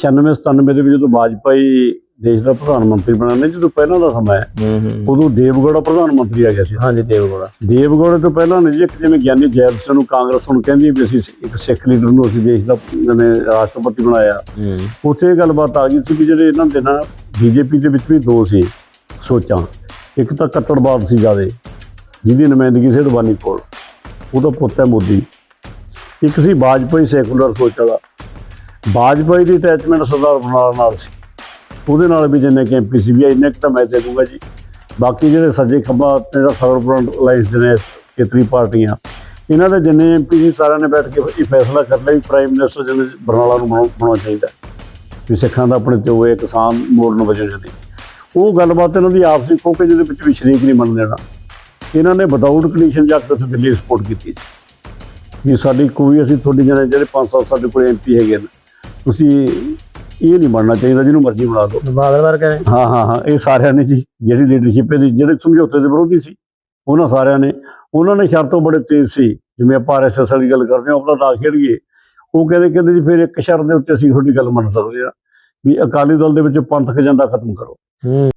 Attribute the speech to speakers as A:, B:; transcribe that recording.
A: 96 97 ਦੇ ਵਿੱਚ ਜਦੋਂ ਵਾਜਪਾਈ ਦੇਸ਼ ਦਾ ਪ੍ਰਧਾਨ ਮੰਤਰੀ ਬਣਾਉਂਦੇ ਜਦੋਂ ਪਹਿਲਾਂ ਦਾ ਸਮਾਂ ਹੈ ਉਦੋਂ ਦੇਵਗੌੜਾ ਪ੍ਰਧਾਨ ਮੰਤਰੀ ਆ ਗਿਆ ਸੀ।
B: ਹਾਂਜੀ ਦੇਵਗੋੜਾ
A: ਦੇਵਗੌੜੇ ਤੋਂ ਪਹਿਲਾਂ ਨੇ ਜੀ ਇੱਕ ਜਿਵੇਂ ਗਿਆਨੀ ਜੈਲ ਸਿੰਘ ਨੂੰ ਕਾਂਗਰਸ ਹੁਣ ਕਹਿੰਦੀ ਵੀ ਅਸੀਂ ਇੱਕ ਸਿੱਖ ਲੀਡਰ ਨੂੰ ਅਸੀਂ ਦੇਸ਼ ਦਾ ਜਿਵੇਂ ਰਾਸ਼ਟਰਪਤੀ ਬਣਾਇਆ। ਉੱਥੇ ਇਹ ਗੱਲਬਾਤ ਆ ਗਈ ਸੀ ਵੀ ਜਿਹੜੇ ਇਹਨਾਂ ਦੇ ਨਾ ਬੀਜੇਪੀ ਦੇ ਵਿੱਚ ਵੀ ਦੋ ਸੀ ਸੋਚਾਂ। ਇੱਕ ਤਾਂ ਕੱਟੜਵਾਦ ਸੀ ਜਿਆਦੇ ਜਿਹਦੀ ਨੁਮਾਇੰਦਗੀ ਸੀ ਅਡਵਾਨੀ ਕੋਲ। ਉਹਦਾ ਪੁੱਤ ਹੈ ਮੋਦੀ। ਇੱਕ ਸੀ ਵਾਜਪਾਈ ਸੈਕੂਲਰ ਸੋਚ ਵਾਲਾ। ਵਾਜਪਾਈ ਦੀ ਅਟੈਚਮੈਂਟ ਸਰਦਾਰ ਬਰਨਾਲਾ ਨਾਲ ਸੀ। ਉਹਦੇ ਨਾਲ ਵੀ ਜਿੰਨੇ ਕਿ ਐਮਪੀ ਸੀ, ਵੀ ਇੰਨੇ ਕੁ ਤਾਂ ਮੈਂ ਦੇ ਦੂੰਗਾ ਜੀ। ਬਾਕੀ ਜਿਹੜੇ ਸੱਜੇ ਖੱਬਾ ਤੇ ਦਾ ਸਰਵਪ੍ਰੰਟ ਅਲਾਈਅੰਸ ਦੇ ਨੇ ਖੇਤਰੀ ਪਾਰਟੀਆਂ, ਇਹਨਾਂ ਦੇ ਜਿੰਨੇ ਐਮਪੀ ਸੀ, ਸਾਰਿਆਂ ਨੇ ਬੈਠ ਕੇ ਇਹ ਫੈਸਲਾ ਕਰ ਲਿਆ ਵੀ ਪ੍ਰਾਈਮ ਮਿਨਿਸਟਰ ਜਿਵੇਂ ਬਰਨਾਲਾ ਨੂੰ ਬਣਾਉ- ਬਣਾਉਣਾ ਚਾਹੀਦਾ। ਵੀ ਸਿੱਖਾਂ ਦਾ ਆਪਣੇ ਤੇ ਹੋਏ ਕਿਸਾਨ ਮੋੜਨ ਵਜੋਂ ਜਾਂਦੀ ਉਹ ਗੱਲਬਾਤ ਇਹਨਾਂ ਦੀ ਆਪਸੀ ਖੋਕੇ ਜਿਹਦੇ ਵਿੱਚ ਵੀ ਸ਼ਰੀਕ ਨਹੀਂ ਮੰਨ ਲੈਣਾ। ਇਹਨਾਂ ਨੇ ਵਿਦਆਊਟ ਕੰਡੀਸ਼ਨ ਜਾ ਕੇ ਉੱਥੇ ਦਿੱਲੀ ਸਪੋਰਟ ਕੀਤੀ। ਵੀ ਸਾਡੀ ਕੋਈ, ਅਸੀਂ ਤੁਹਾਡੀ ਜਣੇ ਜਿਹੜੇ ਪੰਜ ਸਾਲ ਸਾਡੇ ਕੋਲ ਐਮਪੀ ਹੈਗੇ ਨੇ ਤੁਸੀਂ ਇਹ ਨਹੀਂ ਬਣਨਾ ਚਾਹੀਦਾ ਜਿਹਨੂੰ ਮਰਜ਼ੀ ਬਣਾ ਦਿਓ।
B: ਬਾਦਲ ਵਰਗੇ ਨੇ
A: ਹਾਂ ਹਾਂ ਹਾਂ ਇਹ ਸਾਰਿਆਂ ਨੇ ਜੀ ਜਿਹੜੀ ਲੀਡਰਸ਼ਿਪ ਦੀ ਜਿਹੜੇ ਸਮਝੌਤੇ ਦੇ ਵਿਰੋਧੀ ਸੀ ਉਹਨਾਂ ਸਾਰਿਆਂ ਨੇ ਉਹਨਾਂ ਨੇ ਸ਼ਰਤੋਂ ਬੜੇ ਤੇਜ਼ ਸੀ ਜਿਵੇਂ ਆਪਾਂ ਆਰਐਸਐਸ ਵਾਲੀ ਗੱਲ ਕਰਦੇ ਹਾਂ ਆਪਣਾ ਦਾ ਖੇੜੀਏ। ਉਹ ਕਹਿੰਦੇ ਕਹਿੰਦੇ ਜੀ ਫਿਰ ਇੱਕ ਸ਼ਰਤ ਦੇ ਉੱਤੇ ਅਸੀਂ ਤੁਹਾਡੀ ਗੱਲ ਮੰਨ ਸਕਦੇ ਹਾਂ ਵੀ ਅਕਾਲੀ ਦਲ ਦੇ ਵਿੱਚ ਪੰਥਕ ਏਜੰਡਾ ਖਤਮ ਕਰੋ।
B: ਹੂੰ।